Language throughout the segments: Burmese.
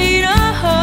me to hold.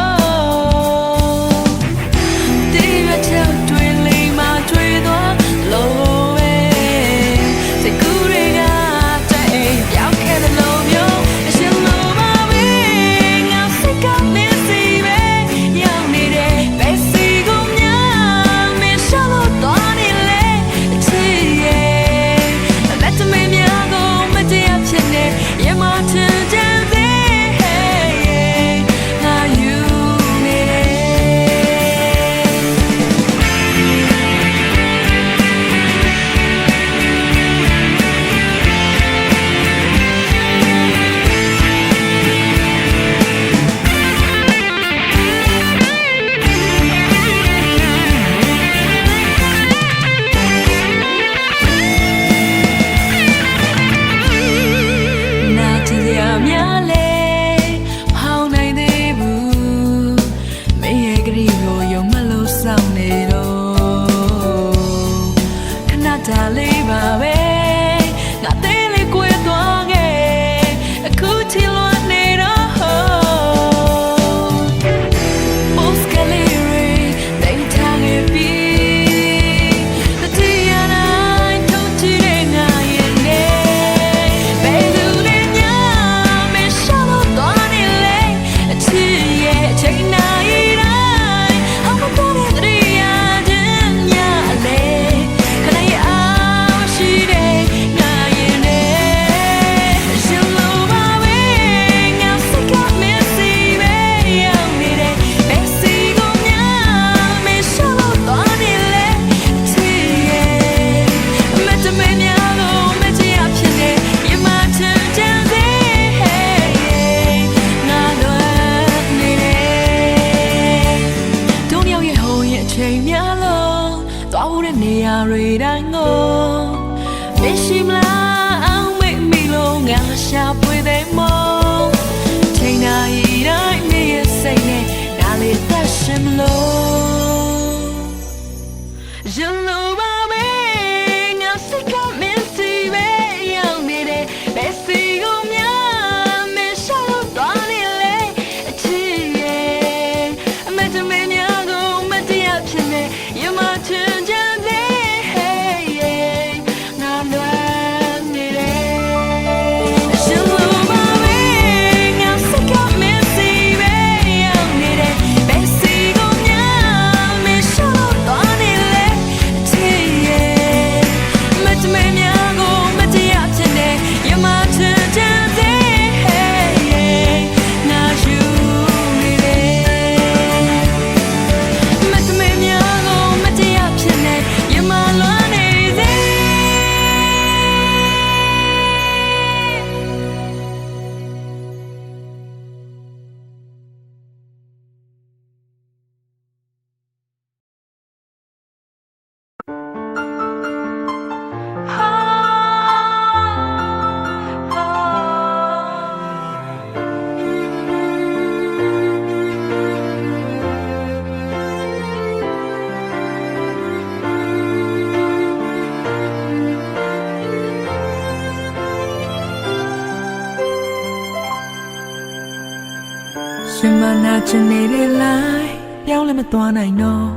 ချင်နေတဲ့လိုက်ပြောင်းလည်းမသွားနိုင်တော့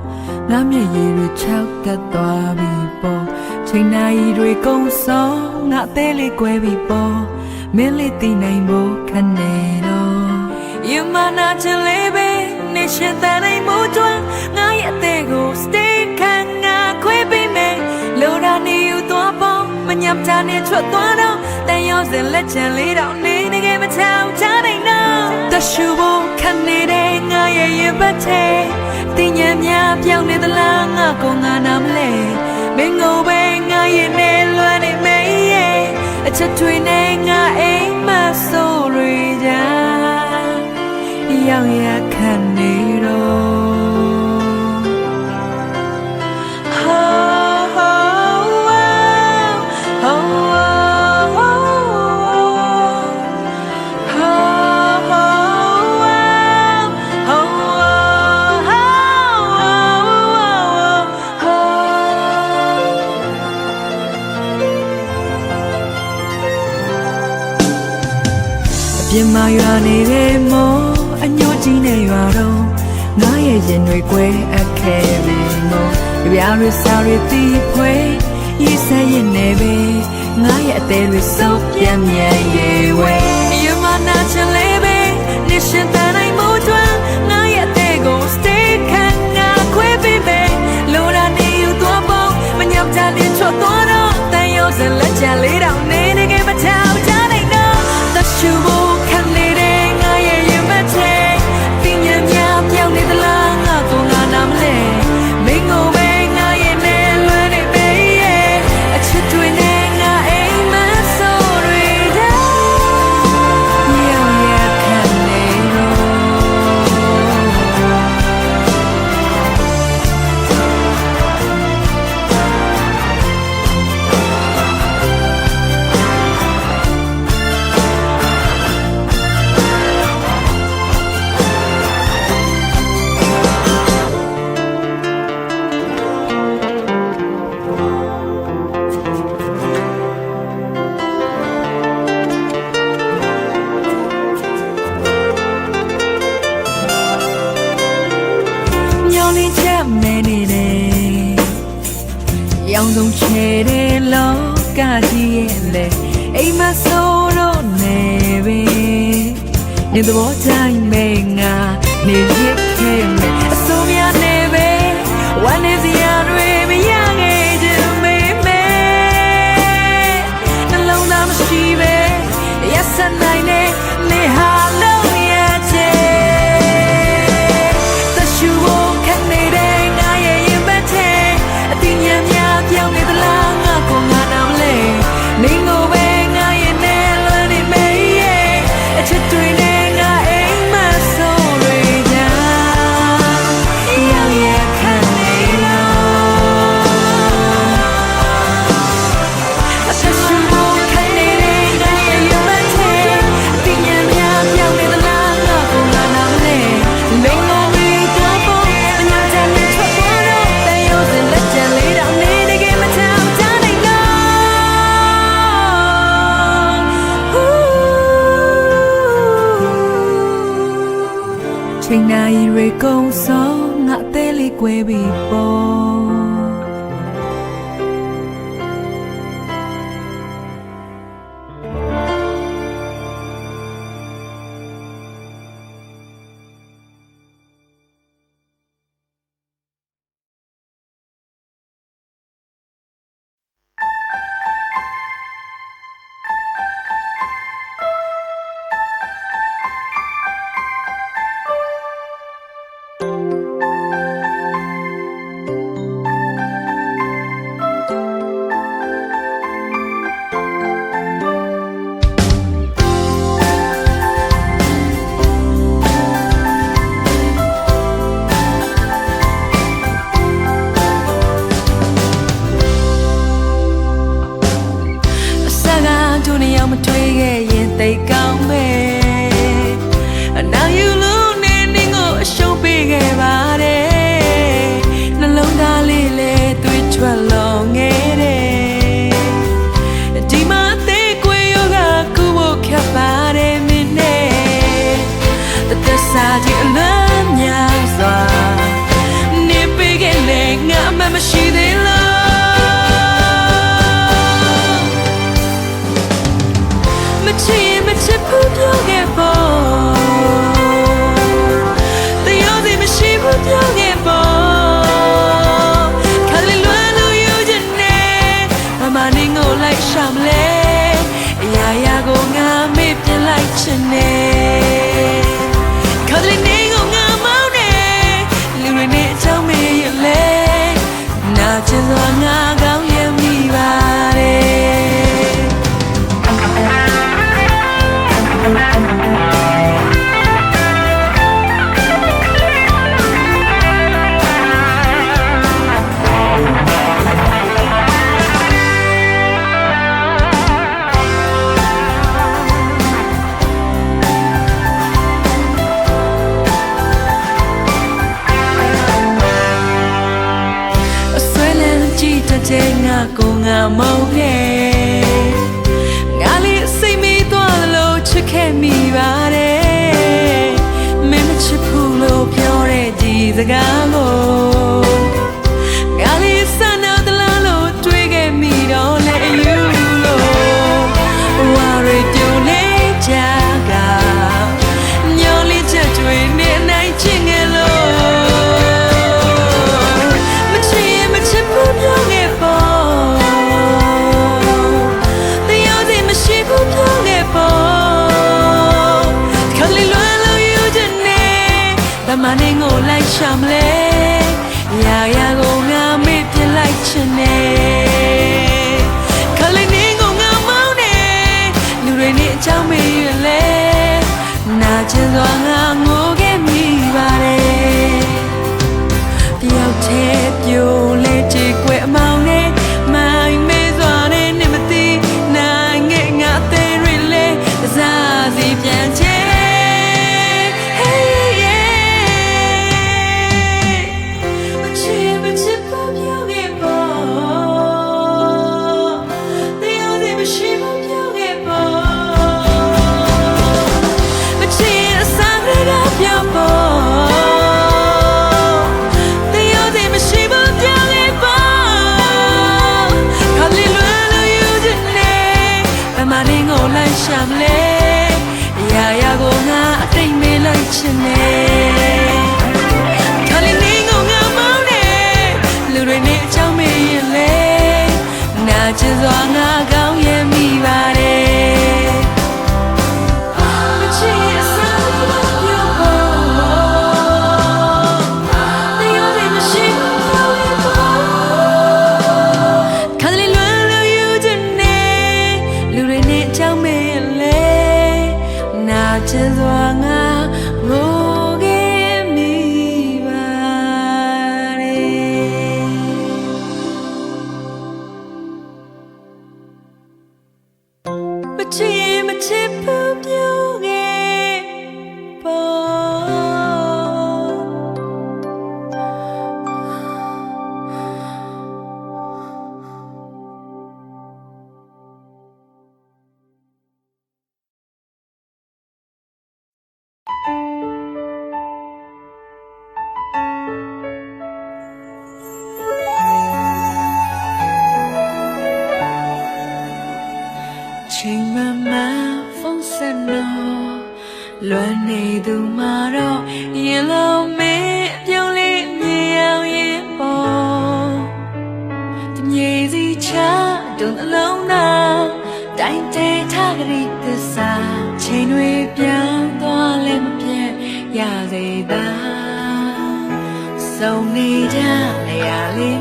ငါမျက်ရည်တွေခြောက်တက်သွားပြီပေါ့ချိန်နာရီတွေကုန်ဆုံးငါအသေးလေးကွဲပြီပေါ့မင်းလေးတည်နိုင်ဖို့ခက်နေတော့ယမနာချင်လေးပဲနေရှင်တန်နိုင်မှုကျွမ်းငါရဲ့အသေးကို stay ခံငါခွေးပေးမယ်လိုရာနေယူသွားပေါ့မညပ်ချနဲ့ထွက်သွားတော့ တန်ရောက်စင်လက်ချံလေးတော့နေနေကမချောင်ချနိုင်တော့တရှူဖို့ခက်နေတဲ့ငါရဲ့ရင်ပတ်သေးတင်ញံများပြောင်းနေသလားငါကိုငါနာမလဲမင်းကိုပဲငါရဲ့နဲ့လွမ်းနေမေးရဲ့အချက်တွေနဲ့ငါအိမ်မဆိုးရကြရောက်ရခက်နေတော့ ကြီးနဲ့ရွာတော့ငါရဲ့ရင်တွေကွဲအပ်ခဲ့ပြီမောကြပြားတွေစားတွေတီးခွဲရေးစဲရင်နေပဲငါရဲ့အသေးတွေစုပ်ပြန်မြန်ရေဝဲယမနာချင်လေးပဲနေရှင် ကုံဆောင်ငါတဲလေး꿰ပြီးပေါ် llegamos. trên doa လွမ်းနေသူမှာတော့ရင်လုံးမင်းပြုံးလေးမြေအောင်ရင်ပေါ်တမြေစီချတုံအလုံးနာတိုင်းတဲထားကြရစ်သစာချိန်တွေပြန်သွားလဲမပြတ်ရစေတာစုံနေကြနေရလေး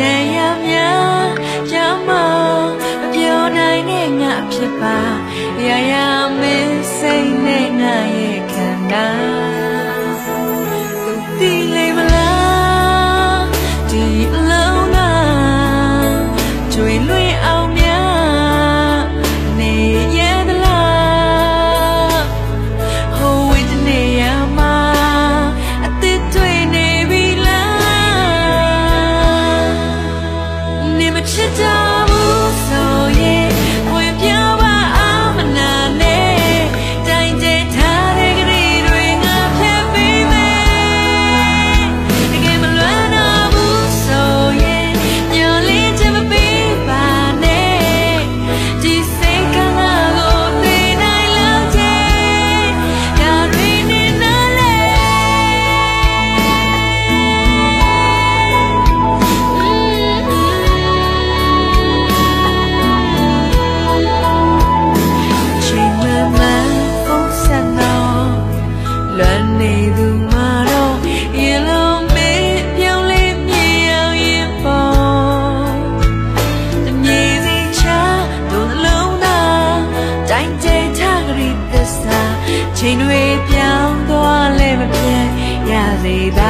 တရားများကြမမပြောနိုင်တဲ့ငါဖြစ်ပါရရမင်းစိတ်နဲ့ငါရဲ့ခန္ဓာ ချိန်တွေပြောင်းသွားလဲမပြန်ရသေးတာ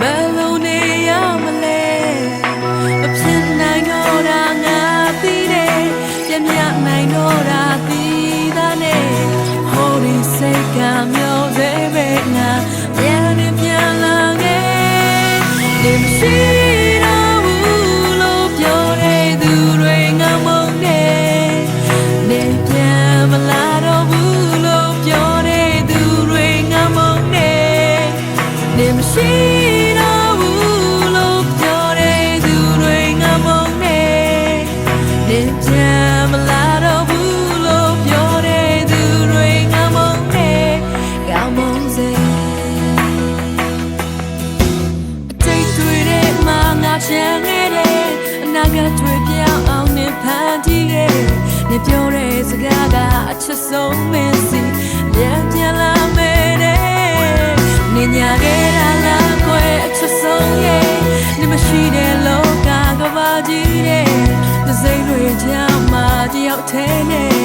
ဘယ်လိုနေရမလဲမဖြစ်နိုင်တော့တာငါသိတယ်ပြည့်မြတ်နိုင်တော့တာသိတာနဲ့ဟိုဒီစိတ်ကမျိုးသေးပဲငါပြန်နေပြန်လာခဲ့ဒီမရှိတော့ဘူးလို့ပြောတဲ့သူတွေငါမုန်းနေနေပြန်မလာတော့ဘူးလို့ပြောတဲ့သူတွေငါမုန်းနေနေမရှိတော့ နေပြောတဲ့စကားကအချစ်ဆုံးမင်းစီပြန်ပြန်လာမယ်တဲ့နေညာခဲ့တာလားခွဲအချစ်ဆုံးရဲ့နေမရှိတဲ့လောကကဘာကြီးတဲ့သစိမ့်တွေချမ်းမှာတယောက်သေးနဲ့